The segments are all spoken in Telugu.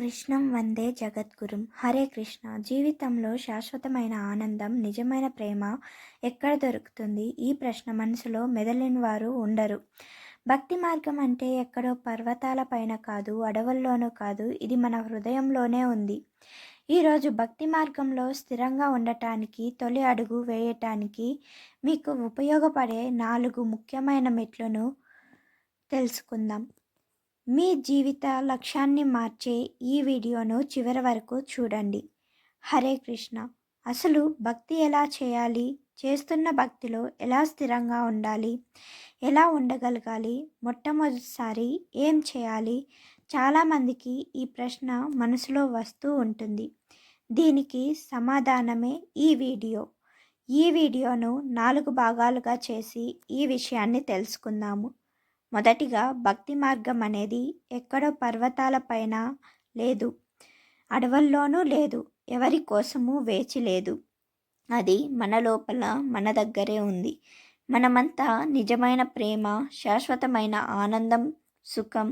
కృష్ణం వందే జగద్గురుం. హరే కృష్ణ. జీవితంలో శాశ్వతమైన ఆనందం నిజమైన ప్రేమ ఎక్కడ దొరుకుతుంది? ఈ ప్రశ్న మనసులో మెదలిన వారు ఉండరు. భక్తి మార్గం అంటే ఎక్కడో పర్వతాల పైన కాదు అడవుల్లోనూ కాదు ఇది మన హృదయంలోనే ఉంది. ఈరోజు భక్తి మార్గంలో స్థిరంగా ఉండటానికి తొలి అడుగు వేయటానికి మీకు ఉపయోగపడే నాలుగు ముఖ్యమైన మెట్లను తెలుసుకుందాం. మీ జీవిత లక్ష్యాన్ని మార్చే ఈ వీడియోను చివరి వరకు చూడండి. హరే కృష్ణ. అసలు భక్తి ఎలా చేయాలి? చేస్తున్న భక్తిలో ఎలా స్థిరంగా ఉండాలి? ఎలా ఉండగలగాలి? మొట్టమొదటిసారి ఏం చేయాలి? చాలామందికి ఈ ప్రశ్న మనసులో వస్తూ ఉంటుంది. దీనికి సమాధానమే ఈ వీడియో. ఈ వీడియోను నాలుగు భాగాలుగా చేసి ఈ విషయాన్ని తెలుసుకుందాము. మొదటిగా భక్తి మార్గం అనేది ఎక్కడో పర్వతాలపైన లేదు. అడవుల్లోనూ లేదు. ఎవరి కోసము వేచి లేదు. అది మన లోపల మన దగ్గరే ఉంది. మనమంతా నిజమైన ప్రేమ శాశ్వతమైన ఆనందం సుఖం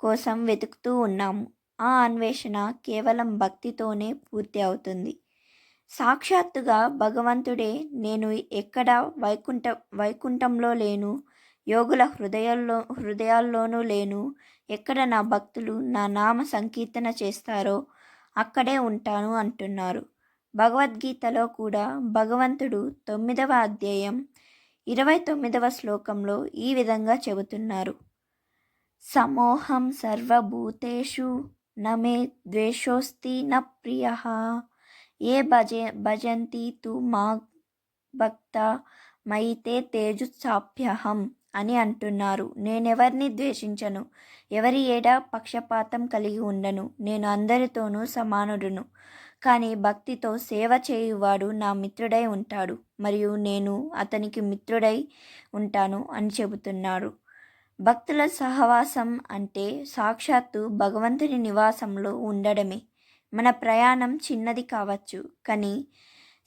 కోసం వెతుకుతూ ఉన్నాము. ఆ అన్వేషణ కేవలం భక్తితోనే పూర్తి అవుతుంది. సాక్షాత్తుగా భగవంతుడే నేను ఎక్కడ వైకుంఠ వైకుంఠంలో లేను. యోగుల హృదయాల్లో హృదయాల్లోనూ లేను. ఎక్కడ నా భక్తులు నా నామ సంకీర్తన చేస్తారో అక్కడే ఉంటాను అంటున్నారు. భగవద్గీతలో కూడా భగవంతుడు తొమ్మిదవ అధ్యాయం ఇరవై తొమ్మిదవ శ్లోకంలో ఈ విధంగా చెబుతున్నారు. సమోహం సర్వభూతేషు నమే ద్వేషోస్తి న ప్రియ. ఏ భజ భజంతి తు మా భక్త మైతే తేజుసాప్యహం అని అంటున్నారు. నేనెవరిని ద్వేషించను? ఎవరి ఏడా పక్షపాతం కలిగి ఉండను. నేను అందరితోనూ సమానుడును. కానీ భక్తితో సేవ చేయువాడు నా మిత్రుడై ఉంటాడు. మరియు నేను అతనికి మిత్రుడై ఉంటాను అని చెబుతున్నారు. భక్తుల సహవాసం అంటే సాక్షాత్తు భగవంతుని నివాసంలో ఉండడమే. మన ప్రయాణం చిన్నది కావచ్చు. కానీ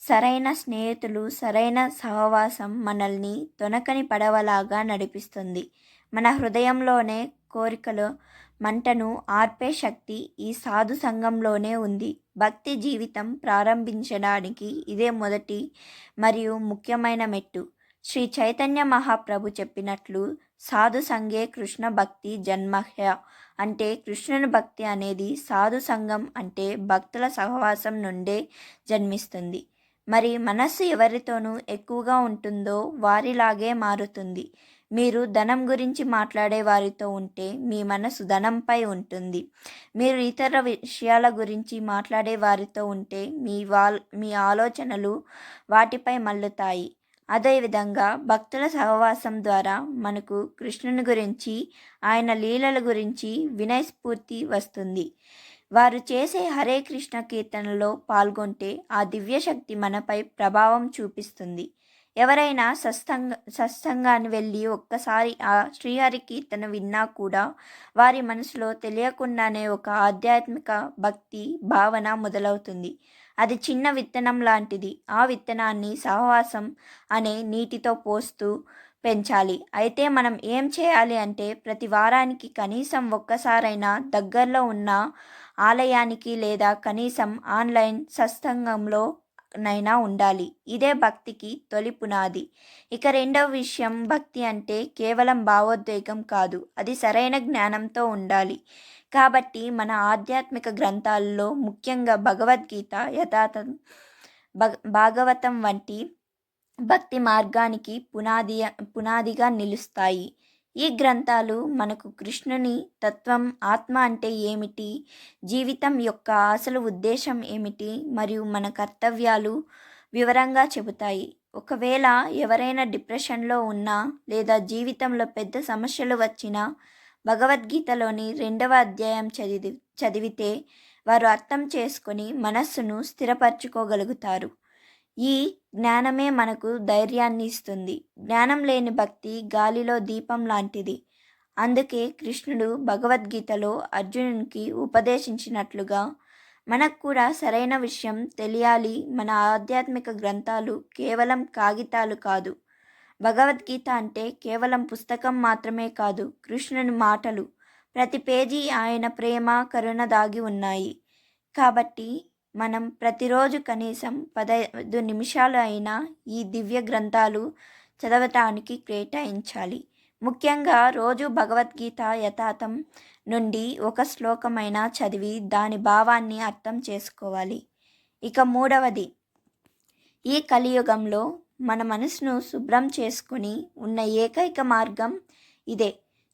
సరైన స్నేహితులు సరైన సహవాసం మనల్ని తొనకని పడవలాగా నడిపిస్తుంది. మన హృదయంలోనే కోరికలు మంటను ఆర్పే శక్తి ఈ సాధు సంఘంలోనే ఉంది. భక్తి జీవితం ప్రారంభించడానికి ఇదే మొదటి మరియు ముఖ్యమైన మెట్టు. శ్రీ చైతన్య మహాప్రభు చెప్పినట్లు సాధు సంఘే కృష్ణ భక్తి జన్మహ్య అంటే కృష్ణుని భక్తి అనేది సాధు సంఘం అంటే భక్తుల సహవాసం నుండే జన్మిస్తుంది. మరి మనస్సు ఎవరితోనూ ఎక్కువగా ఉంటుందో వారిలాగే మారుతుంది. మీరు ధనం గురించి మాట్లాడే వారితో ఉంటే మీ మనసు ధనంపై ఉంటుంది. మీరు ఇతర విషయాల గురించి మాట్లాడే వారితో ఉంటే మీ వాల్ మీ ఆలోచనలు వాటిపై మల్లుతాయి. అదేవిధంగా భక్తుల సహవాసం ద్వారా మనకు కృష్ణుని గురించి ఆయన లీలల గురించి వినయస్ఫూర్తి వస్తుంది. వారు చేసే హరే కృష్ణ కీర్తనలో పాల్గొంటే ఆ దివ్యశక్తి మనపై ప్రభావం చూపిస్తుంది. ఎవరైనా సత్సంగ సత్సంగాన్ని వెళ్ళి ఒక్కసారి ఆ శ్రీహరి కీర్తన విన్నా కూడా వారి మనసులో తెలియకుండానే ఒక ఆధ్యాత్మిక భక్తి భావన మొదలవుతుంది. అది చిన్న విత్తనం లాంటిది. ఆ విత్తనాన్ని సహవాసం అనే నీటితో పోస్తూ పెంచాలి. అయితే మనం ఏం చేయాలి అంటే ప్రతి వారానికి కనీసం ఒక్కసారైనా దగ్గరలో ఉన్న ఆలయానికి లేదా కనీసం ఆన్లైన్ సత్సంగంలో నైనా ఉండాలి. ఇదే భక్తికి తొలి పునాది. ఇక రెండవ విషయం భక్తి అంటే కేవలం భావోద్వేగం కాదు అది సరైన జ్ఞానంతో ఉండాలి. కాబట్టి మన ఆధ్యాత్మిక గ్రంథాల్లో ముఖ్యంగా భగవద్గీత యథాత భాగవతం వంటి భక్తి మార్గానికి పునాది పునాదిగా నిలుస్తాయి. ఈ గ్రంథాలు మనకు కృష్ణుని తత్వం ఆత్మ అంటే ఏమిటి? జీవితం యొక్క అసలు ఉద్దేశం ఏమిటి? మరియు మన కర్తవ్యాలు వివరంగా చెబుతాయి. ఒకవేళ ఎవరైనా డిప్రెషన్లో ఉన్నా లేదా జీవితంలో పెద్ద సమస్యలు వచ్చినా భగవద్గీతలోని రెండవ అధ్యాయం చదివి చదివితే వారు అర్థం చేసుకొని మనస్సును స్థిరపరచుకోగలుగుతారు. ఈ జ్ఞానమే మనకు ధైర్యాన్ని ఇస్తుంది. జ్ఞానం లేని భక్తి గాలిలో దీపం లాంటిది. అందుకే కృష్ణుడు భగవద్గీతలో అర్జునునికి ఉపదేశించినట్లుగా మనకు కూడా సరైన విషయం తెలియాలి. మన ఆధ్యాత్మిక గ్రంథాలు కేవలం కాగితాలు కాదు. భగవద్గీత అంటే కేవలం పుస్తకం మాత్రమే కాదు కృష్ణుని మాటలు. ప్రతి పేజీ ఆయన ప్రేమ కరుణ దాగి ఉన్నాయి. కాబట్టి మనం ప్రతిరోజు కనీసం పదహైదు నిమిషాలు అయినా ఈ దివ్య గ్రంథాలు చదవటానికి కేటాయించాలి. ముఖ్యంగా రోజు భగవద్గీత యథాతం నుండి ఒక శ్లోకమైనా చదివి దాని భావాన్ని అర్థం చేసుకోవాలి. ఇక మూడవది ఈ కలియుగంలో మన మనసును శుభ్రం చేసుకుని ఉన్న ఏకైక మార్గం ఇదే.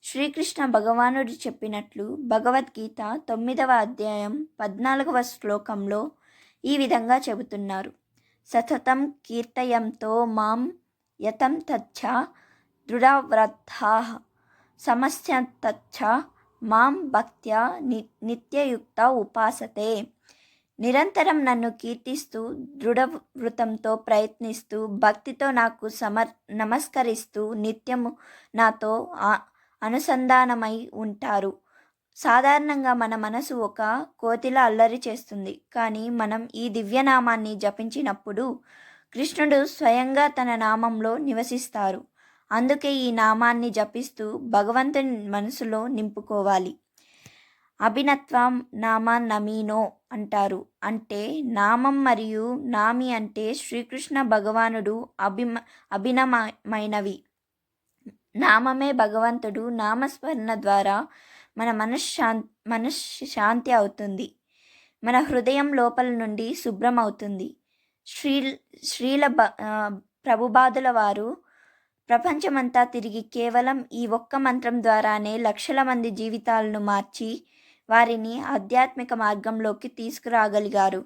శ్రీకృష్ణ భగవానుడు చెప్పినట్లు భగవద్గీత తొమ్మిదవ అధ్యాయం పద్నాలుగవ శ్లోకంలో ఈ విధంగా చెబుతున్నారు. సతతం కీర్తయంతో మాం యతం తచ్చ దృఢవ్రతా సమస్య తచ్చ మాం భక్త్యా ని నిత్యయుక్త ఉపాసతే. నిరంతరం నన్ను కీర్తిస్తూ దృఢవృతంతో ప్రయత్నిస్తూ భక్తితో నాకు సమర్ నమస్కరిస్తూ నిత్యము నాతో అనుసంధానమై ఉంటారు. సాధారణంగా మన మనసు ఒక కోతిలా అల్లరి చేస్తుంది. కానీ మనం ఈ దివ్యనామాన్ని జపించినప్పుడు కృష్ణుడు స్వయంగా తన నామంలో నివసిస్తారు. అందుకే ఈ నామాన్ని జపిస్తూ భగవంతుని మనసులో నింపుకోవాలి. అభినత్వం నామ నమీనో అంటారు. అంటే నామం మరియు నామి అంటే శ్రీకృష్ణ భగవానుడు అభిమ అభినమైనవి నామమే భగవంతుడు నామస్మరణ ద్వారా మన మనశ్శాంతి మనశ్శాంతి అవుతుంది. మన హృదయం లోపల నుండి శుభ్రం అవుతుంది శ్రీ శ్రీల బ ప్రభుబాదుల వారు ప్రపంచమంతా తిరిగి కేవలం ఈ ఒక్క మంత్రం ద్వారానే లక్షల మంది జీవితాలను మార్చి వారిని ఆధ్యాత్మిక మార్గంలోకి తీసుకురాగలిగారు.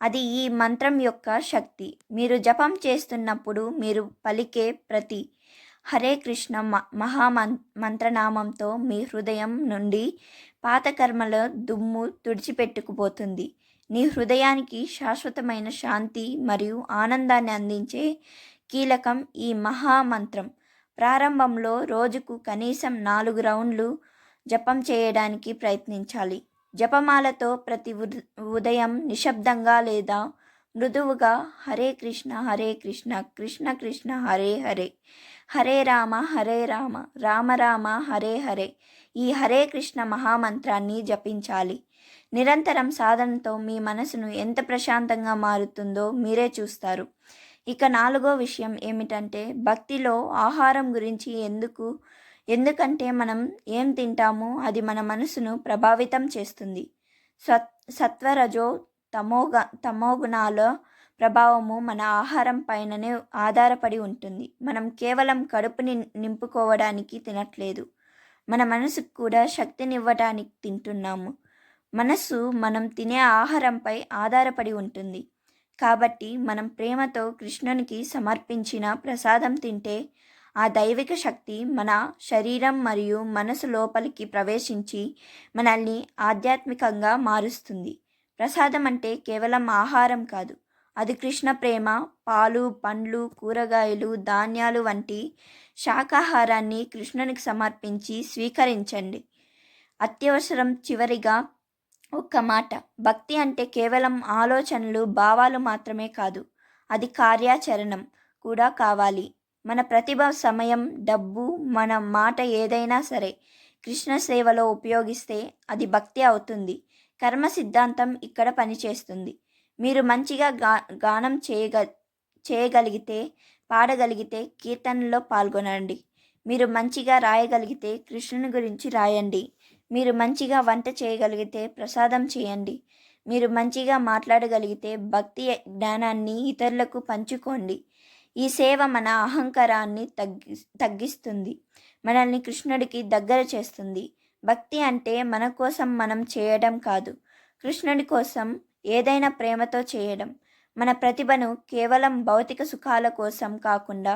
అది ఈ మంత్రం యొక్క శక్తి. మీరు జపం చేస్తున్నప్పుడు మీరు పలికే ప్రతి హరే కృష్ణ మహామం మంత్రనామంతో మీ హృదయం నుండి పాత కర్మల దుమ్ము తుడిచిపెట్టుకుపోతుంది. నీ హృదయానికి శాశ్వతమైన శాంతి మరియు ఆనందాన్ని అందించే కీలకం ఈ మహామంత్రం. ప్రారంభంలో రోజుకు కనీసం నాలుగు రౌండ్లు జపం చేయడానికి ప్రయత్నించాలి. జపమాలతో ప్రతి ఉదయం నిశ్శబ్దంగా లేదా మృదువుగా హరే కృష్ణ హరే కృష్ణ కృష్ణ కృష్ణ హరే హరే. హరే రామ హరే రామ రామ రామ హరే హరే. ఈ హరే కృష్ణ మహామంత్రాన్ని జపించాలి. నిరంతరం సాధనతో మీ మనసును ఎంత ప్రశాంతంగా మారుతుందో మీరే చూస్తారు. ఇక నాలుగో విషయం ఏమిటంటే భక్తిలో ఆహారం గురించి ఎందుకు ఎందుకంటే మనం ఏం తింటామో అది మన మనసును ప్రభావితం చేస్తుంది. సత్ సత్వరజో తమోగ తమోగుణాల ప్రభావము మన ఆహారం పైననే ఆధారపడి ఉంటుంది. మనం కేవలం కడుపుని నింపుకోవడానికి తినట్లేదు. మన మనసుకు కూడా శక్తినివ్వడానికి తింటున్నాము. మనసు మనం తినే ఆహారంపై ఆధారపడి ఉంటుంది. కాబట్టి మనం ప్రేమతో కృష్ణునికి సమర్పించిన ప్రసాదం తింటే ఆ దైవిక శక్తి మన శరీరం మరియు మనసు లోపలికి ప్రవేశించి మనల్ని ఆధ్యాత్మికంగా మారుస్తుంది. ప్రసాదం అంటే కేవలం ఆహారం కాదు. అది కృష్ణ ప్రేమ పాలు పండ్లు కూరగాయలు ధాన్యాలు వంటి శాకాహారాన్ని కృష్ణునికి సమర్పించి స్వీకరించండి. అత్యవసరం చివరిగా ఒక్క మాట. భక్తి అంటే కేవలం ఆలోచనలు భావాలు మాత్రమే కాదు. అది కార్యాచరణం కూడా కావాలి. మన ప్రతిభ సమయం డబ్బు మన మాట ఏదైనా సరే కృష్ణ సేవలో ఉపయోగిస్తే అది భక్తి అవుతుంది. కర్మ సిద్ధాంతం ఇక్కడ పనిచేస్తుంది. మీరు మంచిగా గా గానం చేయగ చేయగలిగితే పాడగలిగితే కీర్తనలో పాల్గొనండి. మీరు మంచిగా రాయగలిగితే కృష్ణుని గురించి రాయండి. మీరు మంచిగా వంట చేయగలిగితే ప్రసాదం చేయండి. మీరు మంచిగా మాట్లాడగలిగితే భక్తి జ్ఞానాన్ని ఇతరులకు పంచుకోండి. ఈ సేవ మన అహంకారాన్ని తగ్గి తగ్గిస్తుంది. మనల్ని కృష్ణుడికి దగ్గర చేస్తుంది. భక్తి అంటే మన కోసం మనం చేయడం కాదు. కృష్ణుడి కోసం ఏదైనా ప్రేమతో చేయడం. మన ప్రతిభను కేవలం భౌతిక సుఖాల కోసం కాకుండా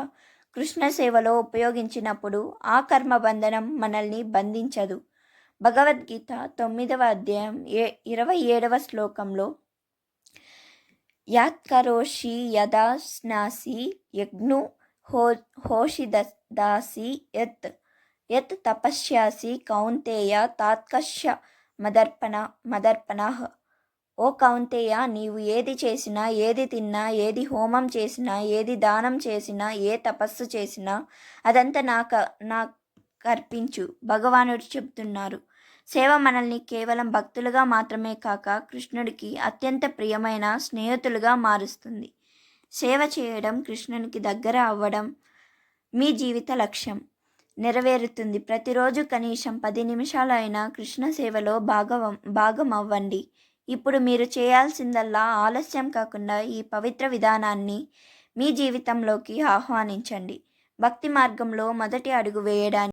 కృష్ణ సేవలో ఉపయోగించినప్పుడు ఆ కర్మ బంధనం మనల్ని బంధించదు. భగవద్గీత తొమ్మిదవ అధ్యాయం ఏ ఇరవై ఏడవ శ్లోకంలో యాత్కరోషి యదా స్నాసి యజ్ఞు హో హోషి దాసి యత్ యత్ తపస్యాసి కౌంతేయ తాత్కశ్య మదర్పణ మదర్పణ. ఓ కౌంతేయ నీవు ఏది చేసినా ఏది తిన్నా ఏది హోమం చేసినా ఏది దానం చేసినా ఏ తపస్సు చేసినా అదంతా నాకు నా కర్పించు భగవానుడు చెప్తున్నారు సేవ మనల్ని కేవలం భక్తులుగా మాత్రమే కాక కృష్ణుడికి అత్యంత ప్రియమైన స్నేహితులుగా మారుస్తుంది. సేవ చేయడం కృష్ణునికి దగ్గర అవ్వడం మీ జీవిత లక్ష్యం. నెరవేరుతుంది. ప్రతిరోజు కనీసం పది నిమిషాలైనా కృష్ణ సేవలో భాగం భాగం అవ్వండి ఇప్పుడు మీరు చేయాల్సిందల్లా ఆలస్యం కాకుండా ఈ పవిత్ర విధానాన్ని మీ జీవితంలోకి ఆహ్వానించండి. భక్తి మార్గంలో మొదటి అడుగు వేయడానికి